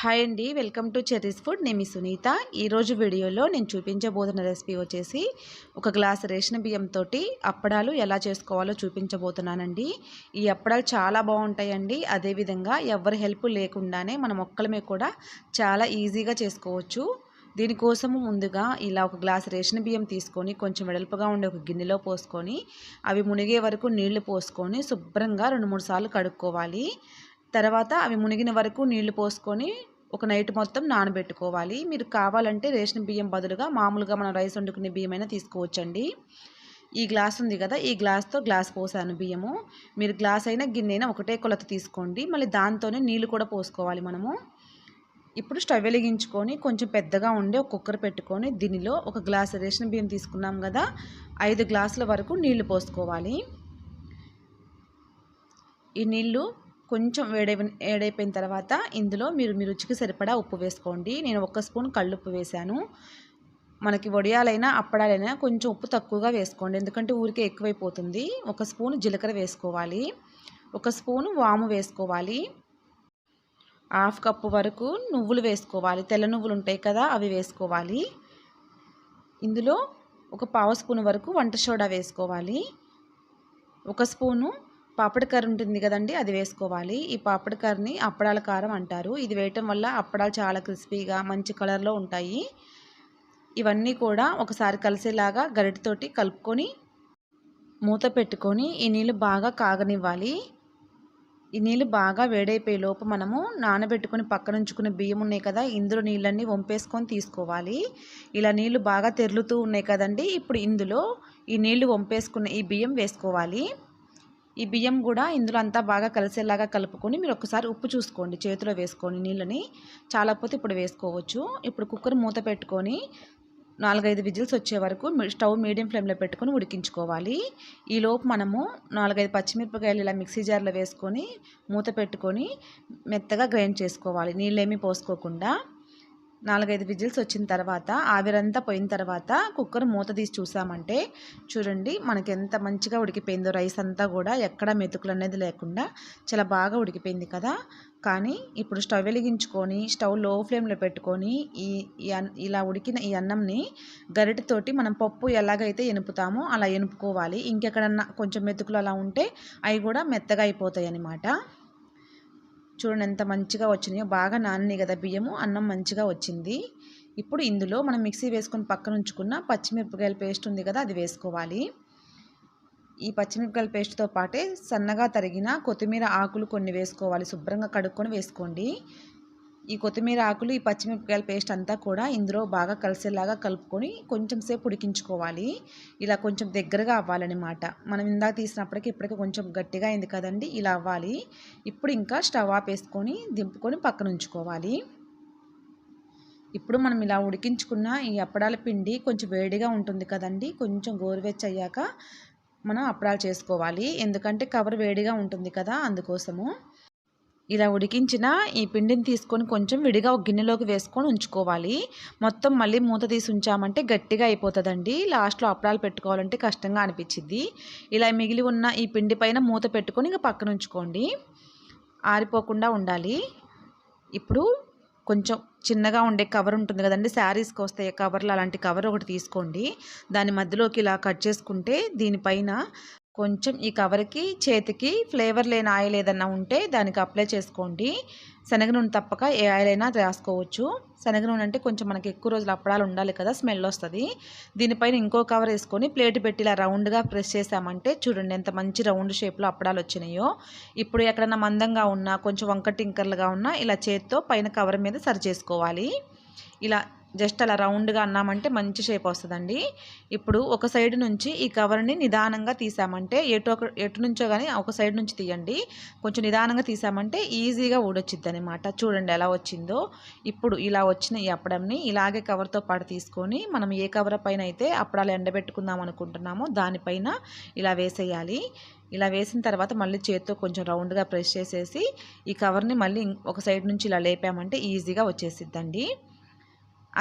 Hi అండి welcome to cherries food నేను మీ సునీత. ఈరోజు వీడియోలో నేను చూపించబోతున్న రెసిపీ వచ్చేసి ఒక గ్లాస్ రేషన్ బియ్యంతో అప్పడాలు ఎలా చేసుకోవాలో చూపించబోతున్నానండి. ఈ అప్పడాలు చాలా బాగుంటాయండి. అదేవిధంగా ఎవరి హెల్ప్ లేకుండానే మన ఒక్కలమే కూడా చాలా ఈజీగా చేసుకోవచ్చు. దీనికోసము ముందుగా ఇలా ఒక గ్లాస్ రేషన్ బియ్యం తీసుకొని కొంచెం వెడల్పుగా ఉండే ఒక గిన్నెలో పోసుకొని అవి మునిగే వరకు నీళ్ళు పోసుకొని శుభ్రంగా రెండు మూడు సార్లు కడుక్కోవాలి. తర్వాత అవి మునిగిన వరకు నీళ్ళు పోసుకొని ఒక నైట్ మొత్తం నానబెట్టుకోవాలి. మీరు కావాలంటే రేషన్ బియ్యం బదులుగా మామూలుగా మనం రైస్ వండుకునే బియ్యం అయినా తీసుకోవచ్చండి. ఈ గ్లాస్ ఉంది కదా ఈ గ్లాస్తో గ్లాస్ పోసాను బియ్యము. మీరు గ్లాస్ అయినా గిన్నె అయినా ఒకటే కొలత తీసుకోండి. మళ్ళీ దాంతోనే నీళ్ళు కూడా పోసుకోవాలి మనము. ఇప్పుడు స్టవ్ వెలిగించుకొని కొంచెం పెద్దగా ఉండే ఒక కుక్కర్ పెట్టుకొని దీనిలో ఒక గ్లాస్ రేషన్ బియ్యం తీసుకున్నాం కదా ఐదు గ్లాసుల వరకు నీళ్ళు పోసుకోవాలి. ఈ నీళ్ళు కొంచెం వేడై వేడైపోయిన తర్వాత ఇందులో మీరు మీ రుచికి సరిపడా ఉప్పు వేసుకోండి. నేను ఒక స్పూన్ కళ్ళుప్పు వేశాను. మనకి వడియాలైనా అప్పడాలైనా కొంచెం ఉప్పు తక్కువగా వేసుకోండి. ఎందుకంటే ఊరికే ఎక్కువైపోతుంది. ఒక స్పూన్ జీలకర్ర వేసుకోవాలి. ఒక స్పూన్ వాము వేసుకోవాలి. హాఫ్ కప్పు వరకు నువ్వులు వేసుకోవాలి. తెల్ల నువ్వులు ఉంటాయి కదా అవి వేసుకోవాలి. ఇందులో ఒక పావు స్పూన్ వరకు వంట సోడా వేసుకోవాలి. ఒక స్పూను పాపడికార ఉంటుంది కదండి అది వేసుకోవాలి. ఈ పాపడికారని అప్పడాల కారం అంటారు. ఇది వేయటం వల్ల అప్పడాలు చాలా క్రిస్పీగా మంచి కలర్లో ఉంటాయి. ఇవన్నీ కూడా ఒకసారి కలిసేలాగా గరిటతోటి కలుపుకొని మూత పెట్టుకొని ఈ నీళ్ళు బాగా కాగనివ్వాలి. ఈ నీళ్ళు బాగా వేడైపోయే లోపు మనము నానబెట్టుకుని పక్కన ఉంచుకునే బియ్యం ఉన్నాయి కదా ఇందులో నీళ్ళన్నీ వంపేసుకొని తీసుకోవాలి. ఇలా నీళ్ళు బాగా తెరులుతూ ఉన్నాయి కదండి ఇప్పుడు ఇందులో ఈ నీళ్ళు వంపేసుకున్న ఈ బియ్యం వేసుకోవాలి. ఈ బియ్యం కూడా ఇందులో అంతా బాగా కలిసేలాగా కలుపుకొని మీరు ఒకసారి ఉప్పు చూసుకోండి. చేతిలో వేసుకొని నీళ్ళని చాలాపోతే ఇప్పుడు వేసుకోవచ్చు. ఇప్పుడు కుక్కర్ మూత పెట్టుకొని నాలుగైదు విజిల్స్ వచ్చే వరకు స్టవ్ మీడియం ఫ్లేమ్లో పెట్టుకొని ఉడికించుకోవాలి. ఈలోపు మనము నాలుగైదు పచ్చిమిరపకాయలు ఇలా మిక్సీ జార్లో వేసుకొని మూత పెట్టుకొని మెత్తగా గ్రైండ్ చేసుకోవాలి. నీళ్ళేమీ పోసుకోకుండా. నాలుగైదు విజిల్స్ వచ్చిన తర్వాత ఆవిరంతా పోయిన తర్వాత కుక్కర్ మూత తీసి చూసామంటే చూడండి మనకి ఎంత మంచిగా ఉడికిపోయిందో రైస్ అంతా కూడా ఎక్కడ మెతుకులు అనేది లేకుండా చాలా బాగా ఉడికిపోయింది కదా. కానీ ఇప్పుడు స్టవ్ వెలిగించుకొని స్టవ్లో ఫ్లేమ్లో పెట్టుకొని ఈ ఇలా ఉడికిన ఈ అన్నంని గరిటతోటి మనం పప్పు ఎలాగైతే ఎనుపుతామో అలా ఎనుపుకోవాలి. ఇంకెక్కడన్నా కొంచెం మెతుకులు అలా ఉంటే అవి కూడా మెత్తగా అయిపోతాయి అన్నమాట చూడండి ఎంత మంచిగా వచ్చినాయో. బాగా నాని కదా బియ్యము అన్నం మంచిగా వచ్చింది. ఇప్పుడు ఇందులో మనం మిక్సీ వేసుకొని పక్కన ఉంచుకున్న పచ్చిమిరపకాయల పేస్ట్ ఉంది కదా అది వేసుకోవాలి. ఈ పచ్చిమిరపకాయల పేస్ట్తో పాటే సన్నగా తరిగిన కొత్తిమీర ఆకులు కొన్ని వేసుకోవాలి. శుభ్రంగా కడుక్కొని వేసుకోండి. ఈ కొత్తిమీర ఆకులు ఈ పచ్చిమిరపకాయల పేస్ట్ అంతా కూడా ఇందులో బాగా కలిసేలాగా కలుపుకొని కొంచెం సేపు ఉడికించుకోవాలి. ఇలా కొంచెం దగ్గరగా అవ్వాలన్నమాట. మనం ఇందాక తీసినప్పటికీ ఇప్పటికీ కొంచెం గట్టిగా అయింది కదండి ఇలా అవ్వాలి. ఇప్పుడు ఇంకా స్టవ్ ఆఫ్ వేసుకొని దింపుకొని పక్కన ఉంచుకోవాలి. ఇప్పుడు మనం ఇలా ఉడికించుకున్న ఈ అప్పడాల పిండి కొంచెం వేడిగా ఉంటుంది కదండి కొంచెం గోరువెచ్చ అయ్యాక మనం అప్పడాలు చేసుకోవాలి. ఎందుకంటే కవర్ వేడిగా ఉంటుంది కదా అందుకోసము. ఇలా ఉడికించిన ఈ పిండిని తీసుకొని కొంచెం విడిగా ఒక గిన్నెలోకి వేసుకొని ఉంచుకోవాలి. మొత్తం మళ్ళీ మూత తీసి ఉంచామంటే గట్టిగా అయిపోతుందండి. లాస్ట్లో అప్పడాలు పెట్టుకోవాలంటే కష్టంగా అనిపించింది ఇలా మిగిలి ఉన్న ఈ పిండి పైన మూత పెట్టుకొని ఇంకా పక్కన ఉంచుకోండి. ఆరిపోకుండా ఉండాలి. ఇప్పుడు కొంచెం చిన్నగా ఉండే కవర్ ఉంటుంది కదండి శారీస్కి వస్తే కవర్లు అలాంటి కవర్ ఒకటి తీసుకోండి. దాని మధ్యలోకి ఇలా కట్ చేసుకుంటే దీనిపైన కొంచెం ఈ కవర్కి చేతికి ఫ్లేవర్ లేని ఆయిల్ ఏదన్నా ఉంటే దానికి అప్లై చేసుకోండి. శనగ నూనె తప్పక ఏ ఆయిల్ అయినా రాసుకోవచ్చు. శనగ నూనె అంటే కొంచెం మనకి ఎక్కువ రోజులు అప్పడాలు ఉండాలి కదా స్మెల్ వస్తుంది. దీనిపైన ఇంకో కవర్ వేసుకొని ప్లేట్ పెట్టి ఇలా రౌండ్గా ప్రెస్ చేసామంటే చూడండి ఎంత మంచి రౌండ్ షేప్లో అప్పడాలు వచ్చినాయో. ఇప్పుడు ఎక్కడన్నా మందంగా ఉన్నా కొంచెం వంక టింకర్లుగా ఉన్నా ఇలా చేత్తో పైన కవర్ మీద సరి చేసుకోవాలి. ఇలా జస్ట్ అలా రౌండ్గా అన్నామంటే మంచి షేప్ వస్తుందండి. ఇప్పుడు ఒక సైడ్ నుంచి ఈ కవర్ని నిదానంగా తీసామంటే ఎటు ఒక ఎటు నుంచో కానీ ఒక సైడ్ నుంచి తీయండి. కొంచెం నిదానంగా తీసామంటే ఈజీగా ఊడొచ్చిద్ది అనమాట చూడండి ఎలా వచ్చిందో. ఇప్పుడు ఇలా వచ్చిన ఈ అప్పడంని ఇలాగే కవర్తో పాటు తీసుకొని మనం ఏ కవర్ పైన అయితే అప్పడాలు ఎండబెట్టుకుందాం అనుకుంటున్నామో దానిపైన ఇలా వేసేయాలి. ఇలా వేసిన తర్వాత మళ్ళీ చేత్తో కొంచెం రౌండ్గా ప్రెస్ చేసేసి ఈ కవర్ని మళ్ళీ ఒక సైడ్ నుంచి ఇలా లేపామంటే ఈజీగా వచ్చేసిద్దండి.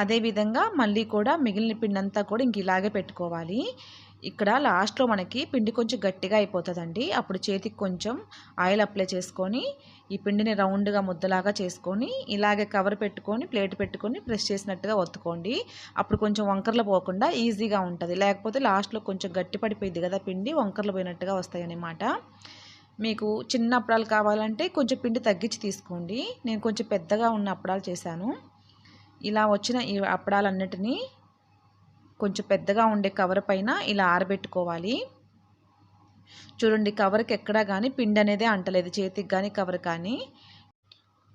అదేవిధంగా మళ్ళీ కూడా మిగిలిన పిండి అంతా కూడా ఇంక ఇలాగే పెట్టుకోవాలి. ఇక్కడ లాస్ట్లో మనకి పిండి కొంచెం గట్టిగా అయిపోతుందండి. అప్పుడు చేతికి కొంచెం ఆయిల్ అప్లై చేసుకొని ఈ పిండిని రౌండ్గా ముద్దలాగా చేసుకొని ఇలాగే కవర్ పెట్టుకొని ప్లేట్ పెట్టుకొని ప్రెస్ చేసినట్టుగా ఒత్తుకోండి. అప్పుడు కొంచెం వంకర్లు పోకుండా ఈజీగా ఉంటుంది. లేకపోతే లాస్ట్లో కొంచెం గట్టి పడిపోయింది కదా పిండి వంకర్లు పోయినట్టుగా వస్తాయి అన్నమాట మీకు చిన్న అప్పడాలు కావాలంటే కొంచెం పిండి తగ్గించి తీసుకోండి. నేను కొంచెం పెద్దగా ఉన్న అప్పడాలు చేశాను. ఇలా వచ్చిన ఈ అప్పడాలన్నిటినీ కొంచెం పెద్దగా ఉండే కవర్ పైన ఇలా ఆరబెట్టుకోవాలి. చూడండి కవర్కి ఎక్కడా కానీ పిండి అనేది అంటలేదు. చేతికి కానీ కవర్ కానీ.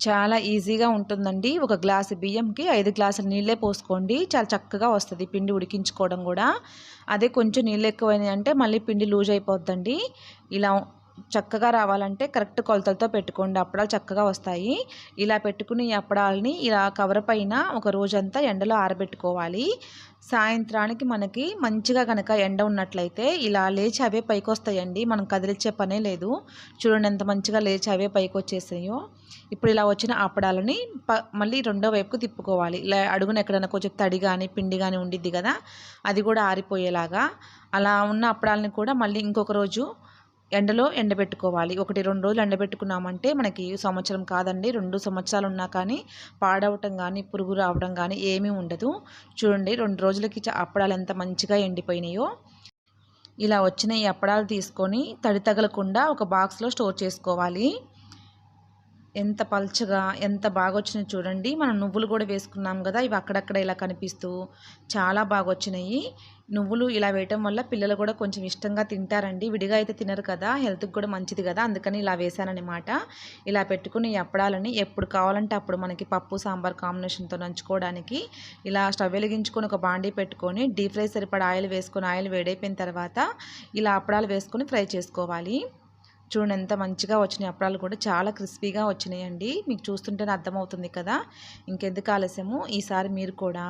చాలా ఈజీగా ఉంటుందండి. ఒక గ్లాసు బియ్యంకి ఐదు గ్లాసులు నీళ్ళే పోసుకోండి. చాలా చక్కగా వస్తుంది పిండి ఉడికించుకోవడం కూడా. అదే కొంచెం నీళ్ళు ఎక్కువైనాయి అంటే మళ్ళీ పిండి లూజ్ అయిపోద్దండి. ఇలా చక్కగా రావాలంటే కరెక్ట్ కొలతలతో పెట్టుకోండి. అప్పడాలు చక్కగా వస్తాయి. ఇలా పెట్టుకుని ఈ అప్పడాలని ఇలా కవర్ పైన ఒక రోజంతా ఎండలో ఆరబెట్టుకోవాలి. సాయంత్రానికి మనకి మంచిగా కనుక ఎండ ఉన్నట్లయితే ఇలా లేచి అవే పైకి వస్తాయండి మనం కదిలిచ్చే పనే లేదు. చూడండి ఎంత మంచిగా లేచి అవే పైకి వచ్చేసాయో ఇప్పుడు ఇలా వచ్చిన అప్పడాలని ప మళ్ళీ రెండో వైపుకు తిప్పుకోవాలి. ఇలా అడుగున ఎక్కడైనా కొంచెం తడి కానీ పిండి కానీ ఉండిద్ది కదా అది కూడా ఆరిపోయేలాగా. అలా ఉన్న అప్పడాలని కూడా మళ్ళీ ఇంకొక రోజు ఎండలో ఎండబెట్టుకోవాలి. ఒకటి రెండు రోజులు ఎండబెట్టుకున్నామంటే మనకి సంవత్సరం కాదండి. రెండు సంవత్సరాలు ఉన్నా కానీ పాడవటం కానీ పురుగు రావడం కానీ ఏమీ ఉండదు. చూడండి రెండు రోజులకి అప్పడాలు ఎంత మంచిగా ఎండిపోయినాయో. ఇలా వచ్చిన ఈ అప్పడాలు తీసుకొని తడి తగలకుండా ఒక బాక్స్లో స్టోర్ చేసుకోవాలి. ఎంత పల్చగా ఎంత బాగా వచ్చినాయి చూడండి. మనం నువ్వులు కూడా వేసుకున్నాం కదా ఇవి అక్కడక్కడ ఇలా కనిపిస్తూ చాలా బాగా వచ్చినాయి నువ్వులు ఇలా వేయటం వల్ల పిల్లలు కూడా కొంచెం ఇష్టంగా తింటారండి. విడిగా అయితే తినరు కదా హెల్త్కి కూడా మంచిది కదా అందుకని ఇలా వేసానమాట ఇలా పెట్టుకుని ఈ అప్పడాలని ఎప్పుడు కావాలంటే అప్పుడు మనకి పప్పు సాంబార్ కాంబినేషన్తో నంచుకోవడానికి ఇలా స్టవ్ వెలిగించుకొని ఒక బాండీ పెట్టుకొని డీప్ ఫ్రై సరిపడా ఆయిల్ వేసుకొని ఆయిల్ వేడైపోయిన తర్వాత ఇలా అప్పడాలు వేసుకొని ఫ్రై చేసుకోవాలి. చూడండి ఎంత మంచిగా వచ్చినాయి. అప్పడాలు కూడా చాలా క్రిస్పీగా వచ్చినాయండి. మీకు చూస్తుంటేనే అర్థమవుతుంది కదా. ఇంకెందుకు ఆలస్యము? ఈసారి మీరు కూడా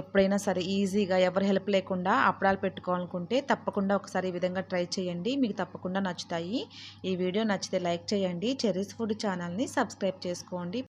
ఎప్పుడైనా సరే ఈజీగా ఎవరు హెల్ప్ లేకుండా అప్పడాలు పెట్టుకోవాలనుకుంటే తప్పకుండా ఒకసారి ఈ విధంగా ట్రై చేయండి. మీకు తప్పకుండా నచ్చుతాయి. ఈ వీడియో నచ్చితే లైక్ చేయండి. చెర్రీస్ ఫుడ్ ఛానల్ని సబ్స్క్రైబ్ చేసుకోండి.